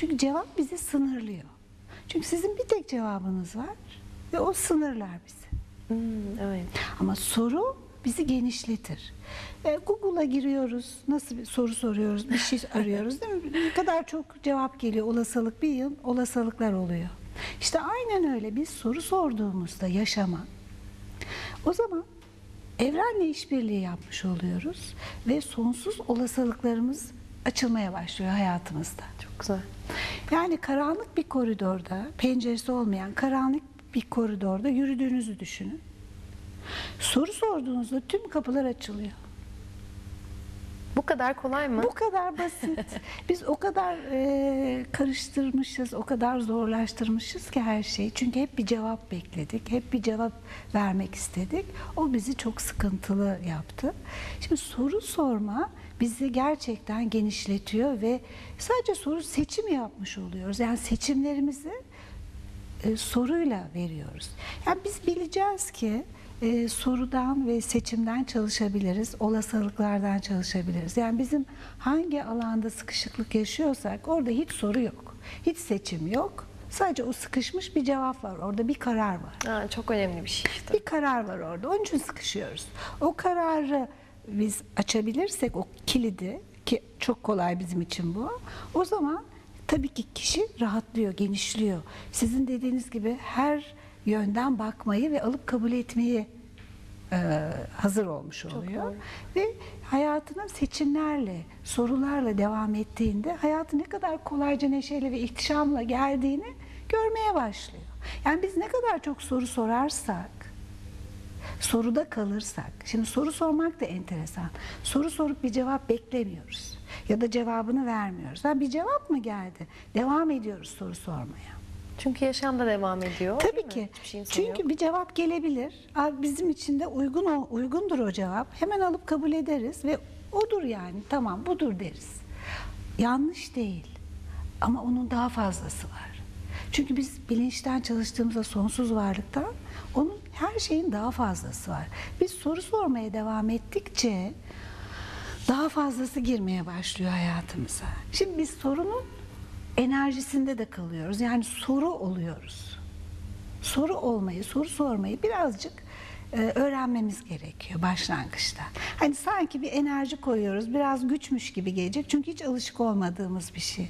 Çünkü cevap bizi sınırlıyor. Çünkü sizin bir tek cevabınız var ve o sınırlar bizi. Hmm, evet. Ama soru bizi genişletir. E, Google'a giriyoruz, nasıl bir soru soruyoruz, bir şey arıyoruz değil mi? Ne kadar çok cevap geliyor, olasılık bir yıl olasılıklar oluyor. İşte aynen öyle biz soru sorduğumuzda yaşama, o zaman evrenle işbirliği yapmış oluyoruz ve sonsuz olasılıklarımız açılmaya başlıyor hayatımızda. Çok güzel. Yani karanlık bir koridorda, penceresi olmayan karanlık bir koridorda yürüdüğünüzü düşünün. Soru sorduğunuzda tüm kapılar açılıyor. Bu kadar kolay mı? Bu kadar basit. Biz o kadar e, karıştırmışız, o kadar zorlaştırmışız ki her şeyi. Çünkü hep bir cevap bekledik, hep bir cevap vermek istedik. O bizi çok sıkıntılı yaptı. Şimdi soru sorma bizi gerçekten genişletiyor ve sadece soru seçim yapmış oluyoruz. Yani seçimlerimizi e, soruyla veriyoruz. Yani biz bileceğiz ki e, sorudan ve seçimden çalışabiliriz, olasılıklardan çalışabiliriz. Yani bizim hangi alanda sıkışıklık yaşıyorsak orada hiç soru yok, hiç seçim yok. Sadece o sıkışmış bir cevap var, orada bir karar var. Ha, çok önemli bir şey işte. Bir karar var orada. Onun için sıkışıyoruz. O kararı biz açabilirsek o kilidi ki çok kolay bizim için bu. O zaman tabii ki kişi rahatlıyor, genişliyor. Sizin dediğiniz gibi her yönden bakmayı ve alıp kabul etmeyi e, hazır olmuş oluyor. Ve hayatına seçimlerle, sorularla devam ettiğinde hayatı ne kadar kolayca, neşeyle ve ihtişamla geldiğini görmeye başlıyor. Yani biz ne kadar çok soru sorarsak, soruda kalırsak, şimdi soru sormak da enteresan. Soru sorup bir cevap beklemiyoruz ya da cevabını vermiyoruz. Ha, bir cevap mı geldi? Devam ediyoruz soru sormaya. Çünkü yaşam da devam ediyor. Tabii ki. Şeyin Çünkü yok. bir cevap gelebilir. Abi bizim için de uygun o, uygundur o cevap. Hemen alıp kabul ederiz ve odur yani. Tamam budur deriz. Yanlış değil. Ama onun daha fazlası var. Çünkü biz bilinçten çalıştığımızda sonsuz varlıktan onun her şeyin daha fazlası var. Biz soru sormaya devam ettikçe daha fazlası girmeye başlıyor hayatımıza. Şimdi biz sorunun enerjisinde de kalıyoruz. Yani soru oluyoruz. Soru olmayı, soru sormayı birazcık e, öğrenmemiz gerekiyor başlangıçta. Hani sanki bir enerji koyuyoruz, biraz güçmüş gibi gelecek. Çünkü hiç alışık olmadığımız bir şey.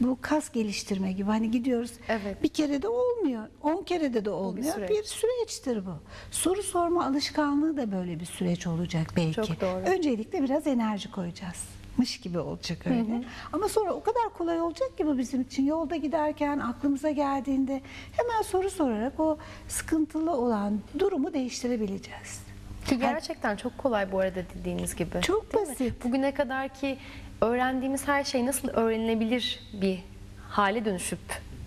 Bu kas geliştirme gibi hani gidiyoruz. Evet. Bir kere de olmuyor, on kere de de olmuyor. süreç. bir süreçtir bu. Soru sorma alışkanlığı da böyle bir süreç olacak belki. Çok doğru. Öncelikle biraz enerji koyacağız. Mış gibi olacak öyle. Ama sonra o kadar kolay olacak ki bu bizim için. Yolda giderken aklımıza geldiğinde hemen soru sorarak o sıkıntılı olan durumu değiştirebileceğiz. Ki gerçekten çok kolay bu arada dediğiniz gibi. Çok Değil mi? basit. Bugüne kadar ki öğrendiğimiz her şey nasıl öğrenilebilir bir hale dönüşüp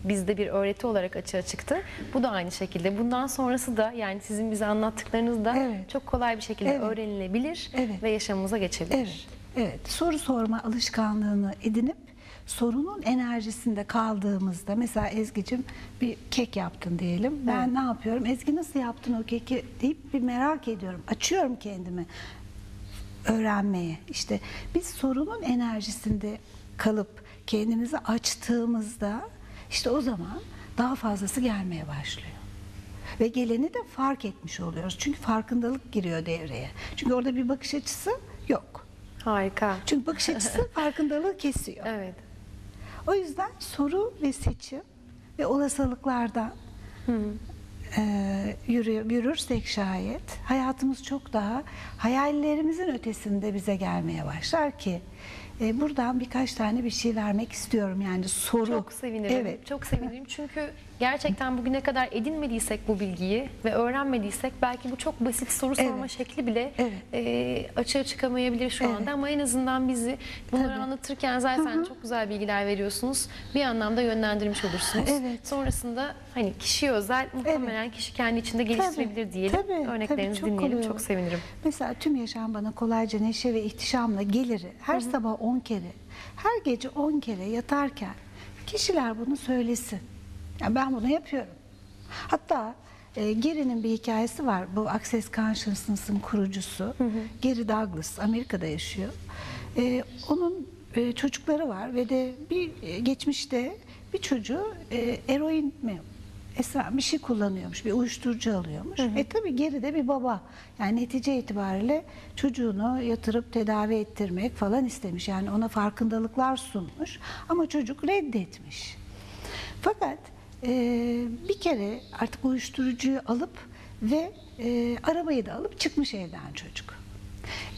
bizde bir öğreti olarak açığa çıktı. Bu da aynı şekilde. Bundan sonrası da yani sizin bize anlattıklarınız da Evet. çok kolay bir şekilde Evet. öğrenilebilir Evet. ve yaşamımıza geçebilir. Evet, evet. Soru sorma alışkanlığını edinip sorunun enerjisinde kaldığımızda mesela Ezgi'cim bir kek yaptın diyelim. Ben Evet. ne yapıyorum? Ezgi nasıl yaptın o keki deyip bir merak ediyorum. Açıyorum kendimi öğrenmeye. İşte biz sorunun enerjisinde kalıp kendimizi açtığımızda işte o zaman daha fazlası gelmeye başlıyor. Ve geleni de fark etmiş oluyoruz. Çünkü farkındalık giriyor devreye. Çünkü orada bir bakış açısı yok. Harika. Çünkü bakış açısı farkındalığı kesiyor. Evet. O yüzden soru ve seçim ve olasılıklardan e, yürü, yürürsek şayet hayatımız çok daha hayallerimizin ötesinde bize gelmeye başlar ki e, buradan birkaç tane bir şey vermek istiyorum yani soru. Çok sevinirim. Evet. Çok sevinirim çünkü gerçekten bugüne kadar edinmediysek bu bilgiyi ve öğrenmediysek belki bu çok basit soru sorma Evet. şekli bile Evet. e, açığa çıkamayabilir şu Evet. anda ama en azından bizi bunları Tabii. anlatırken zaten çok güzel bilgiler veriyorsunuz. Bir anlamda yönlendirmiş olursunuz. Evet. Sonrasında hani kişiye özel muhtemelen kişi kendi içinde geliştirebilir diyelim. tabii, Örneklerinizi tabii, çok dinleyelim. kolay Çok sevinirim. Mesela tüm yaşam bana kolayca neşe ve ihtişamla geliri her sabah 10 kere, her gece 10 kere yatarken kişiler bunu söylesin. Yani ben bunu yapıyorum. Hatta e, Gary'nin bir hikayesi var. Bu Access Consciousness'ın kurucusu. Gary Douglas Amerika'da yaşıyor. E, onun e, çocukları var ve de bir e, geçmişte bir çocuğu e, eroin mi esrar bir şey kullanıyormuş, bir uyuşturucu alıyormuş. E tabii geride bir baba. Yani netice itibariyle çocuğunu yatırıp tedavi ettirmek falan istemiş. Yani ona farkındalıklar sunmuş ama çocuk reddetmiş. Fakat e, bir kere artık uyuşturucuyu alıp ve e, arabayı da alıp çıkmış evden çocuk.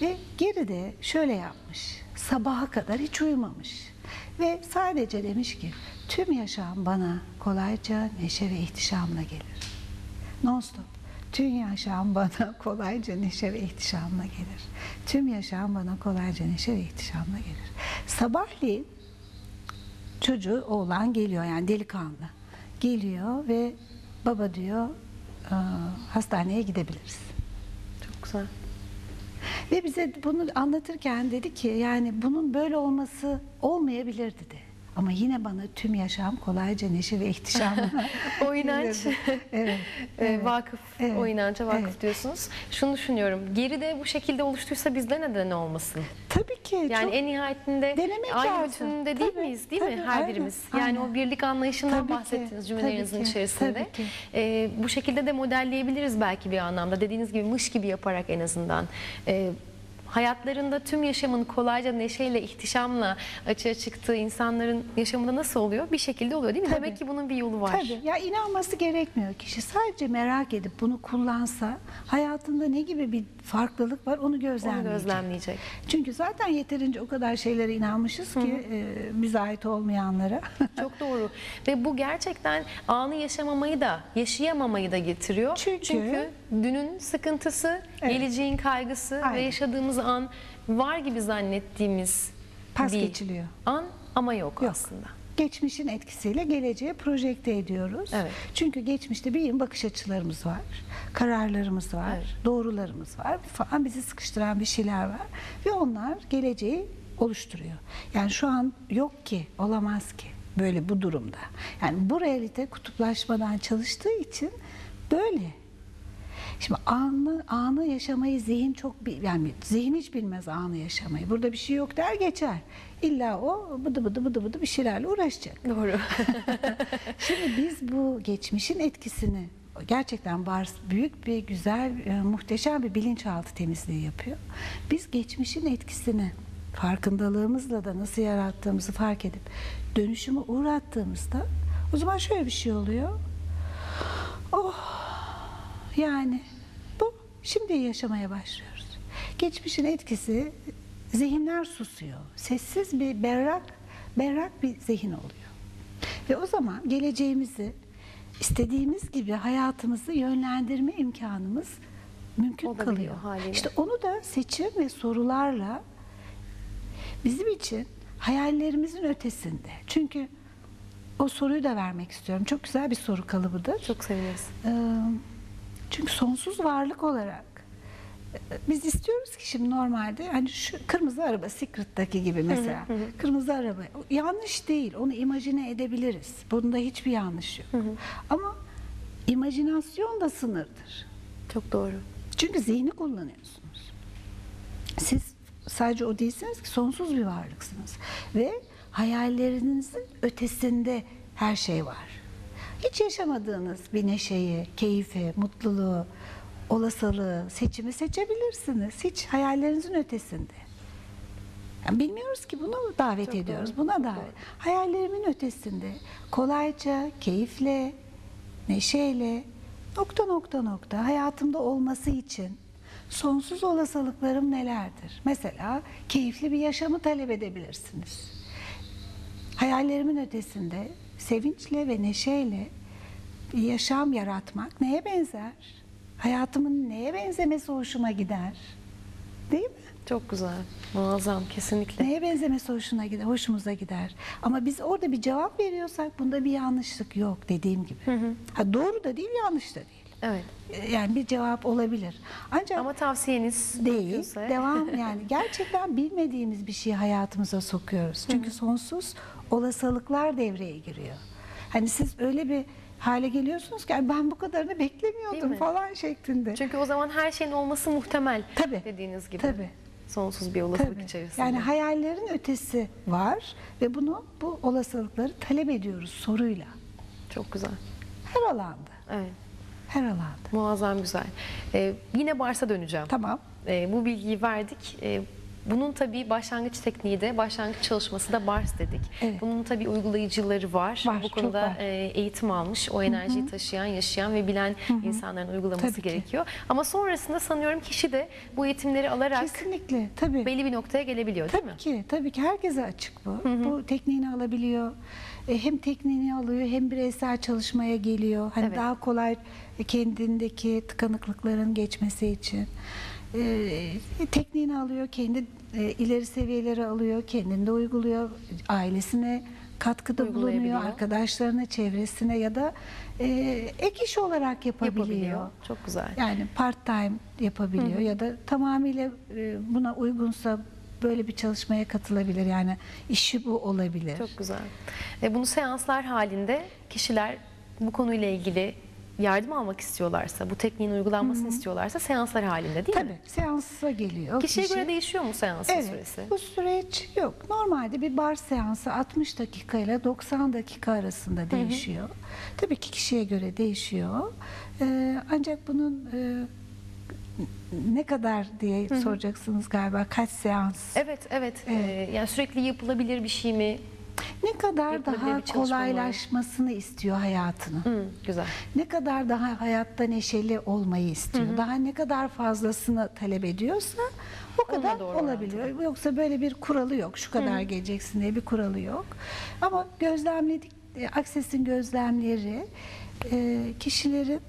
Ve geride şöyle yapmış. Sabaha kadar hiç uyumamış. Ve sadece demiş ki tüm yaşam bana kolayca neşe ve ihtişamla gelir. Non stop. Tüm yaşam bana kolayca neşe ve ihtişamla gelir. Tüm yaşam bana kolayca neşe ve ihtişamla gelir. Sabahleyin çocuğu oğlan geliyor yani delikanlı geliyor ve baba diyor "Aa, hastaneye gidebiliriz. Çok güzel. Ve bize bunu anlatırken dedi ki yani bunun böyle olması olmayabilir dedi. Ama yine bana tüm yaşam kolayca neşe ve ihtişamla O inanç. Evet. e, evet. vakıf, Evet, o inanca vakıf evet. diyorsunuz. Şunu düşünüyorum, geride bu şekilde oluştuysa bizde neden olmasın? Tabii ki. Yani çok- en nihayetinde Denemek aynı lazım. bütününde değil Tabii, miyiz değil tabii, mi her aynen, birimiz? Yani aynen. o birlik anlayışından Tabii ki, bahsettiniz cümlelerinizin tabii ki, içerisinde. tabii ki. Ee, bu şekilde de modelleyebiliriz belki bir anlamda. Dediğiniz gibi mış gibi yaparak en azından. Ee, hayatlarında tüm yaşamın kolayca neşeyle, ihtişamla açığa çıktığı insanların yaşamında nasıl oluyor? Bir şekilde oluyor değil mi? Tabii. Demek ki bunun bir yolu var. Tabii. Ya inanması gerekmiyor kişi. Sadece merak edip bunu kullansa hayatında ne gibi bir farklılık var onu Onu gözlemleyecek. gözlemleyecek. Çünkü zaten yeterince o kadar şeylere inanmışız ki e, bize ait olmayanlara. Çok doğru. Ve bu gerçekten anı yaşamamayı da, yaşayamamayı da getiriyor. Çünkü- dünün sıkıntısı, Evet. geleceğin kaygısı ve Aynen. Yaşadığımız an var gibi zannettiğimiz Pas bir geçiliyor. an ama yok, Yok. aslında. Geçmişin etkisiyle geleceğe projekte ediyoruz. Evet. Çünkü geçmişte bir bakış açılarımız var, kararlarımız var, Evet. doğrularımız var falan bizi sıkıştıran bir şeyler var ve onlar geleceği oluşturuyor. Yani şu an yok ki, olamaz ki böyle bu durumda. Yani bu realite kutuplaşmadan çalıştığı için böyle. Şimdi anı, anı yaşamayı zihin çok yani zihin hiç bilmez anı yaşamayı. Burada bir şey yok der geçer. İlla o bıdı bıdı bıdı bıdı bir şeylerle uğraşacak. Doğru. Şimdi biz bu geçmişin etkisini gerçekten Bars büyük bir güzel e, muhteşem bir bilinçaltı temizliği yapıyor. Biz geçmişin etkisini farkındalığımızla da nasıl yarattığımızı fark edip dönüşümü uğrattığımızda o zaman şöyle bir şey oluyor. Yani bu şimdi yaşamaya başlıyoruz. Geçmişin etkisi zihinler susuyor. Sessiz bir berrak berrak bir zihin oluyor. Ve o zaman geleceğimizi istediğimiz gibi hayatımızı yönlendirme imkanımız mümkün Olabiliyor kalıyor. haliyle. İşte onu da seçim ve sorularla bizim için hayallerimizin ötesinde. Çünkü o soruyu da vermek istiyorum. Çok güzel bir soru kalıbıdır. Çok seviniriz. Ee, Çünkü sonsuz varlık olarak e, biz istiyoruz ki şimdi normalde hani şu kırmızı araba Secret'taki gibi mesela kırmızı araba yanlış değil onu imajine edebiliriz. Bunda hiçbir yanlış yok. Ama imajinasyon da sınırdır. Çok doğru. Çünkü zihni kullanıyorsunuz. Siz sadece o değilsiniz ki sonsuz bir varlıksınız. Ve hayallerinizin ötesinde her şey var. Hiç yaşamadığınız bir neşeyi, keyfi, mutluluğu, olasılığı, seçimi seçebilirsiniz. Hiç hayallerinizin ötesinde. Yani bilmiyoruz ki bunu davet Çok ediyoruz. doğru, Buna davet. doğru. Hayallerimin ötesinde kolayca, keyifle, neşeyle nokta nokta nokta hayatımda olması için sonsuz olasılıklarım nelerdir? Mesela keyifli bir yaşamı talep edebilirsiniz. Hayallerimin ötesinde sevinçle ve neşeyle bir yaşam yaratmak neye benzer? Hayatımın neye benzemesi hoşuma gider? Değil mi? Çok güzel. Muazzam. Kesinlikle. Neye benzemesi hoşuna gider, hoşumuza gider. Ama biz orada bir cevap veriyorsak bunda bir yanlışlık yok dediğim gibi. Ha, doğru da değil, yanlış da değil. Evet. Yani bir cevap olabilir. Ancak Ama tavsiyeniz değil. mümkünse- Devam yani gerçekten bilmediğimiz bir şeyi hayatımıza sokuyoruz. Çünkü sonsuz olasılıklar devreye giriyor. Hani siz öyle bir hale geliyorsunuz ki "Ay ben bu kadarını beklemiyordum mi? falan şeklinde. Çünkü o zaman her şeyin olması muhtemel Tabii. dediğiniz gibi. Tabii. Sonsuz bir olasılık Tabii. içerisinde. Yani hayallerin ötesi var ve bunu bu olasılıkları talep ediyoruz soruyla. Çok güzel. Her alanda. Evet. Her alanda. Muazzam güzel. Ee, yine Bars'a döneceğim. Tamam. Ee, bu bilgiyi verdik. Ee, bunun tabii başlangıç tekniği de, başlangıç çalışması da BARS dedik. Evet. Bunun tabii uygulayıcıları var. Var, bu konuda var. e, eğitim almış, o enerjiyi taşıyan, yaşayan ve bilen insanların uygulaması Tabii ki. gerekiyor. Ama sonrasında sanıyorum kişi de bu eğitimleri alarak Kesinlikle. Tabii. belli bir noktaya gelebiliyor değil mi? Tabii ki, tabii ki herkese açık bu. Bu tekniğini alabiliyor. E, Hem tekniğini alıyor hem bireysel çalışmaya geliyor. Hani Evet. daha kolay kendindeki tıkanıklıkların geçmesi için. E, tekniğini alıyor, kendi e, ileri seviyeleri alıyor, kendinde uyguluyor, ailesine katkıda bulunuyor, arkadaşlarına, çevresine ya da e, ek iş olarak yapabiliyor. Yapabiliyor. Çok güzel. Yani part time yapabiliyor ya da tamamıyla e, buna uygunsa böyle bir çalışmaya katılabilir. Yani işi bu olabilir. Çok güzel. E, bunu seanslar halinde kişiler bu konuyla ilgili yardım almak istiyorlarsa, bu tekniğin uygulanmasını istiyorlarsa seanslar halinde değil mi? Tabii seansa geliyor. Kişiye kişi. göre değişiyor mu seansın Evet, süresi? bu süreç yok. Normalde bir bar seansı 60 dakika ile 90 dakika arasında değişiyor. Tabii ki kişiye göre değişiyor. Ee, ancak bunun e, ne kadar diye soracaksınız galiba kaç seans? Evet, evet. E, yani sürekli yapılabilir bir şey mi? Ne kadar daha kolaylaşmasını istiyor hayatını. Hı, güzel. Ne kadar daha hayatta neşeli olmayı istiyor. Daha ne kadar fazlasını talep ediyorsa o kadar olabiliyor. Yoksa böyle bir kuralı yok. Şu kadar geleceksin diye bir kuralı yok. Ama gözlemledik, e, Akses'in gözlemleri e, kişilerin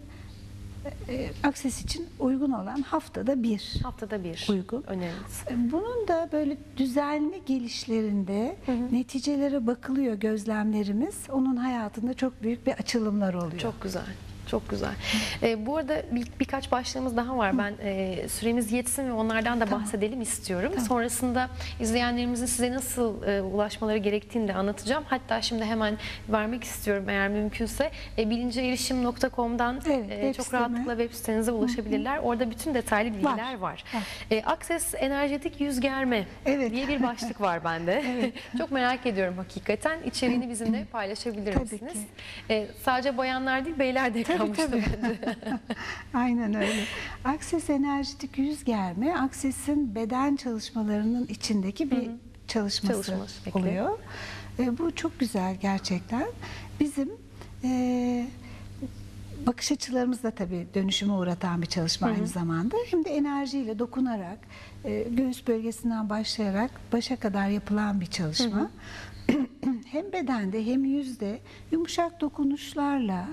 e, Akses için uygun olan haftada bir. Haftada bir Uygun. öneriniz. Bunun da böyle düzenli gelişlerinde neticelere bakılıyor gözlemlerimiz. Onun hayatında çok büyük bir açılımlar oluyor. Çok güzel. Çok güzel. E, bu arada bir, birkaç başlığımız daha var. Ben e, süremiz yetsin ve onlardan da bahsedelim istiyorum. Sonrasında izleyenlerimizin size nasıl e, ulaşmaları gerektiğini de anlatacağım. Hatta şimdi hemen vermek istiyorum eğer mümkünse. E, bilinceerişim.com'dan Evet, e, çok rahatlıkla web sitenize ulaşabilirler. Orada bütün detaylı bilgiler var. Var, var. E, Access enerjetik yüz germe Evet. diye bir başlık var bende. çok merak ediyorum hakikaten. İçeriğini bizimle paylaşabilir Tabii misiniz? ki. E, sadece bayanlar değil beyler de Tabii tabii. bence. Aynen öyle. Akses enerjitik yüz germe, Akses'in beden çalışmalarının içindeki bir çalışması Çalışma şekli. oluyor. E, bu çok güzel gerçekten. Bizim e, bakış açılarımız da tabii dönüşüme uğratan bir çalışma aynı zamanda. Hem de enerjiyle dokunarak, e, göğüs bölgesinden başlayarak başa kadar yapılan bir çalışma. hem bedende hem yüzde yumuşak dokunuşlarla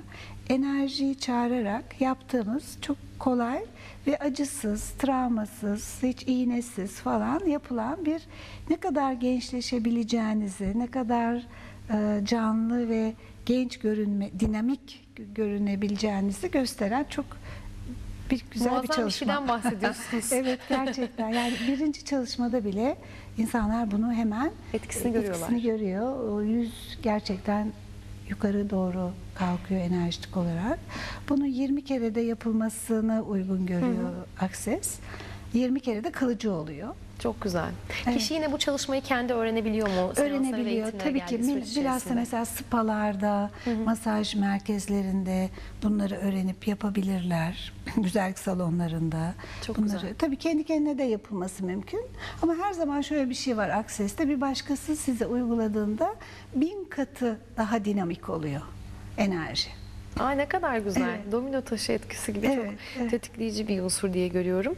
enerjiyi çağırarak yaptığımız çok kolay ve acısız, travmasız, hiç iğnesiz falan yapılan bir ne kadar gençleşebileceğinizi, ne kadar e, canlı ve genç görünme, dinamik görünebileceğinizi gösteren çok bir güzel Muazzam bir bir çalışma. şeyden bahsediyorsunuz. evet gerçekten. Yani birinci çalışmada bile insanlar bunu hemen Etkisini e, görüyorlar. etkisini görüyor. O yüz gerçekten yukarı doğru kalkıyor enerjik olarak. Bunu 20 kere de yapılmasını uygun görüyor Akses. 20 kere de kalıcı oluyor. Çok güzel. Evet. Kişi yine bu çalışmayı kendi öğrenebiliyor mu? Öğrenebiliyor. Tabii ki bilhassa mesela spalarda, masaj merkezlerinde bunları öğrenip yapabilirler. Güzellik salonlarında. Çok bunları, güzel. Tabii kendi kendine de yapılması mümkün. Ama her zaman şöyle bir şey var Akses'te. Bir başkası size uyguladığında bin katı daha dinamik oluyor enerji. Aa, ne kadar güzel. Evet. Domino taşı etkisi gibi Evet, çok evet. tetikleyici bir unsur diye görüyorum.